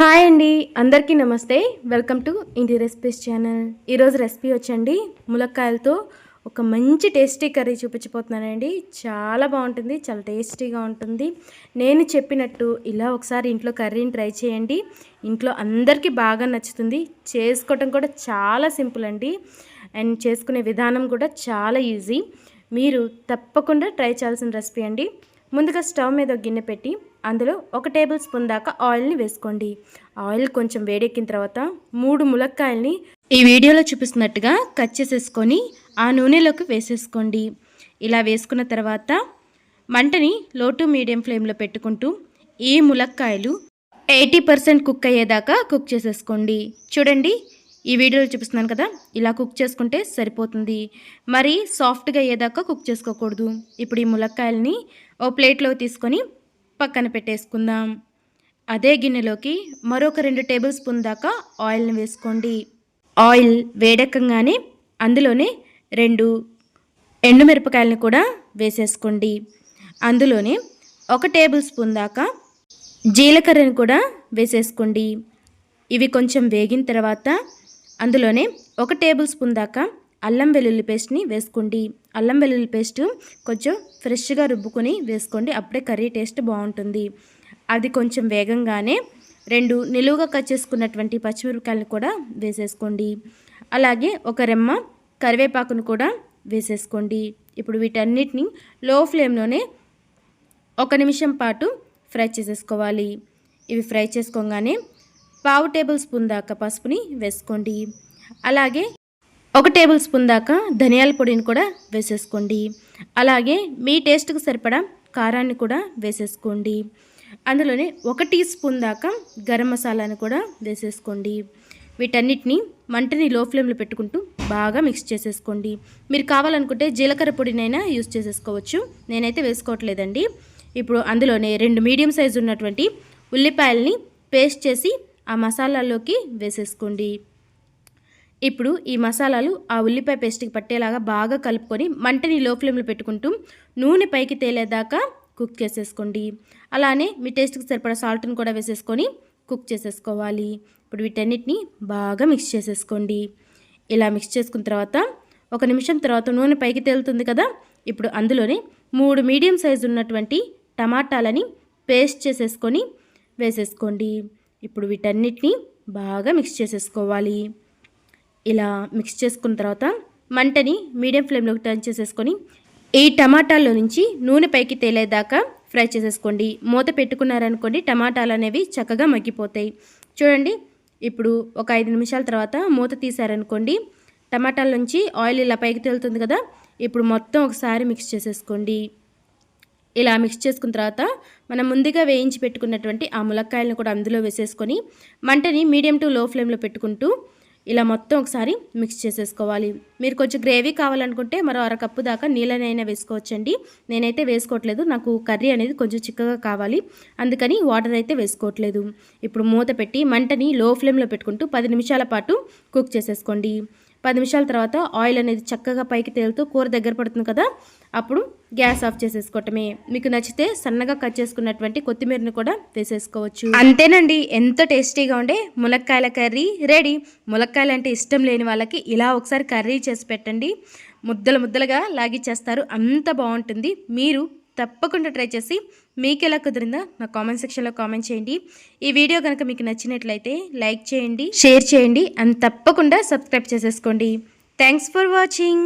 Hi అండి అందరికీ namaste. Welcome to Inti recipes channel. ఈరోజు రెసిపీ వచ్చండి. ములక్కాయలతో ఒక మంచి టేస్టీ కర్రీ చూపించిపోతున్నానండి చాలా బాగుంటుంది చాలా టేస్టీగా ఉంటుంది. నేను చెప్పినట్టు ఇలా ఒకసారి ఇంట్లో కర్రీని ట్రై చేయండి. ఇంట్లో అందరికీ బాగా నచ్చుతుంది. చేసుకోవటం కూడా చాలా సింపుల్ అండి. అండ్ చేసుకునే విధానం కూడా చాలా ఈజీ. మీరు తప్పకుండా ట్రై చేయాల్సిన రెసిపీ అండి. ముందుగా స్టవ్ మీద గిన్నె పెట్టి అందులో ఒక టేబుల్ స్పూన్ దాకా ఆయిల్ని వేసుకోండి. ఆయిల్ కొంచెం వేడెక్కిన తర్వాత మూడు ములక్కాయల్ని ఈ వీడియోలో చూపిస్తున్నట్టుగా కట్ చేసేసుకొని ఆ నూనెలోకి వేసేసుకోండి. ఇలా వేసుకున్న తర్వాత మంటని లో టు మీడియం ఫ్లేమ్లో పెట్టుకుంటూ ఈ ములక్కాయలు ఎయిటీ పర్సెంట్ కుక్ అయ్యేదాకా కుక్ చేసేసుకోండి. చూడండి ఈ వీడియోలో చూపిస్తున్నాను కదా ఇలా కుక్ చేసుకుంటే సరిపోతుంది. మరి సాఫ్ట్గా అయ్యేదాకా కుక్ చేసుకోకూడదు. ఇప్పుడు ఈ ములక్కాయలని ఓ ప్లేట్లో తీసుకొని పక్కన పెట్టేసుకుందాం. అదే గిన్నెలోకి మరొక రెండు టేబుల్ స్పూన్ దాకా ఆయిల్ని వేసుకోండి. ఆయిల్ వేడెక్కగానే అందులోనే రెండు ఎండుమిరపకాయలని కూడా వేసేసుకోండి. అందులోనే ఒక టేబుల్ స్పూన్ దాకా జీలకర్రని కూడా వేసేసుకోండి. ఇవి కొంచెం వేగిన తర్వాత అందులోనే ఒక టేబుల్ స్పూన్ దాకా అల్లం వెల్లుల్లి పేస్ట్ని వేసుకోండి. అల్లం వెల్లుల్లి పేస్ట్ కొంచెం ఫ్రెష్గా రుబ్బుకొని వేసుకోండి అప్పుడే కర్రీ టేస్ట్ బాగుంటుంది. అది కొంచెం వేగంగానే రెండు నిలువుగా కట్ చేసుకున్నటువంటి పచ్చిమిరపకాయలను కూడా వేసేసుకోండి. అలాగే ఒక రెమ్మ కరివేపాకును కూడా వేసేసుకోండి. ఇప్పుడు వీటన్నిటిని లో ఫ్లేమ్లోనే ఒక నిమిషం పాటు ఫ్రై చేసేసుకోవాలి. ఇవి ఫ్రై చేసుకోగానే పావు టేబుల్ స్పూన్ దాకా పసుపుని వేసుకోండి. అలాగే ఒక టేబుల్ స్పూన్ దాకా ధనియాల పొడిని కూడా వేసేసుకోండి. అలాగే మీ టేస్ట్కి సరిపడా కారాన్ని కూడా వేసేసుకోండి. అందులోనే ఒక టీ స్పూన్ దాకా గరం మసాలాను కూడా వేసేసుకోండి. వీటన్నిటిని మంటని లో ఫ్లేమ్లో పెట్టుకుంటూ బాగా మిక్స్ చేసేసుకోండి. మీరు కావాలనుకుంటే జీలకర్ర పొడినైనా యూస్ చేసేసుకోవచ్చు. నేనైతే వేసుకోవట్లేదండి. ఇప్పుడు అందులోనే రెండు మీడియం సైజు ఉన్నటువంటి ఉల్లిపాయల్ని పేస్ట్ చేసి ఆ మసాలాల్లోకి వేసేసుకోండి. ఇప్పుడు ఈ మసాలాలు ఆ ఉల్లిపాయ పేస్ట్కి పట్టేలాగా బాగా కలుపుకొని మంటని లో ఫ్లేమ్లో పెట్టుకుంటూ నూనె పైకి తేలేదాకా కుక్ చేసేసుకోండి. అలానే మీ టేస్ట్కి సరిపడా సాల్ట్ని కూడా వేసేసుకొని కుక్ చేసేసుకోవాలి. ఇప్పుడు వీటన్నిటిని బాగా మిక్స్ చేసేసుకోండి. ఇలా మిక్స్ చేసుకున్న తర్వాత ఒక నిమిషం తర్వాత నూనె పైకి తేలుతుంది కదా? ఇప్పుడు అందులోనే మూడు మీడియం సైజు ఉన్నటువంటి టమాటాలని పేస్ట్ చేసేసుకొని వేసేసుకోండి. ఇప్పుడు వీటన్నిటిని బాగా మిక్స్ చేసేసుకోవాలి. ఇలా మిక్స్ చేసుకున్న తర్వాత మంటని మీడియం ఫ్లేమ్లోకి టర్న్ చేసేసుకొని ఈ టమాటాల్లో నుంచి నూనె పైకి తేలేదాకా ఫ్రై చేసేసుకోండి. మూత పెట్టుకున్నారనుకోండి టమాటాలు అనేవి చక్కగా మగ్గిపోతాయి. చూడండి ఇప్పుడు ఒక ఐదు నిమిషాల తర్వాత మూత తీసారనుకోండి టమాటాల నుంచి ఆయిల్ ఇలా పైకి తేలుతుంది కదా ఇప్పుడు మొత్తం ఒకసారి మిక్స్ చేసేసుకోండి. ఇలా మిక్స్ చేసుకున్న తర్వాత మనం ముందుగా వేయించి పెట్టుకున్నటువంటి ఆ ములక్కాయలను కూడా అందులో వేసేసుకొని మంటని మీడియం టు లో ఫ్లేమ్లో పెట్టుకుంటూ ఇలా మొత్తం ఒకసారి మిక్స్ చేసేసుకోవాలి. మీరు కొంచెం గ్రేవీ కావాలనుకుంటే మరో అరకప్పు దాకా నీళ్ళనైనా వేసుకోవచ్చండి. నేనైతే వేసుకోవట్లేదు. నాకు కర్రీ అనేది కొంచెం చిక్కగా కావాలి. అందుకని వాటర్ అయితే వేసుకోవట్లేదు. ఇప్పుడు మూత పెట్టి మంటని లో ఫ్లేమ్లో పెట్టుకుంటూ పది నిమిషాల పాటు కుక్ చేసేసుకోండి. పది నిమిషాల తర్వాత ఆయిల్ అనేది చక్కగా పైకి తేలుతూ కూర దగ్గర పడుతుంది కదా అప్పుడు గ్యాస్ ఆఫ్ చేసేసుకోవటమే. మీకు నచ్చితే సన్నగా కట్ చేసుకున్నటువంటి కొత్తిమీరని కూడా వేసేసుకోవచ్చు. అంతేనండి ఎంత టేస్టీగా ఉండే ములక్కాయల కర్రీ రెడీ. ములక్కాయలు అంటే ఇష్టం లేని వాళ్ళకి ఇలా ఒకసారి కర్రీ చేసి పెట్టండి. ముద్దలు ముద్దలుగా లాగిచ్చేస్తారు అంత బాగుంటుంది. మీరు తప్పకుండా ట్రై చేసి మీకు ఎలా కుదిరిందో నా కామెంట్ సెక్షన్లో కామెంట్ చేయండి. ఈ వీడియో కనుక మీకు నచ్చినట్లయితే లైక్ చేయండి షేర్ చేయండి అండ్ తప్పకుండా సబ్స్క్రైబ్ చేసేసుకోండి. Thanks for watching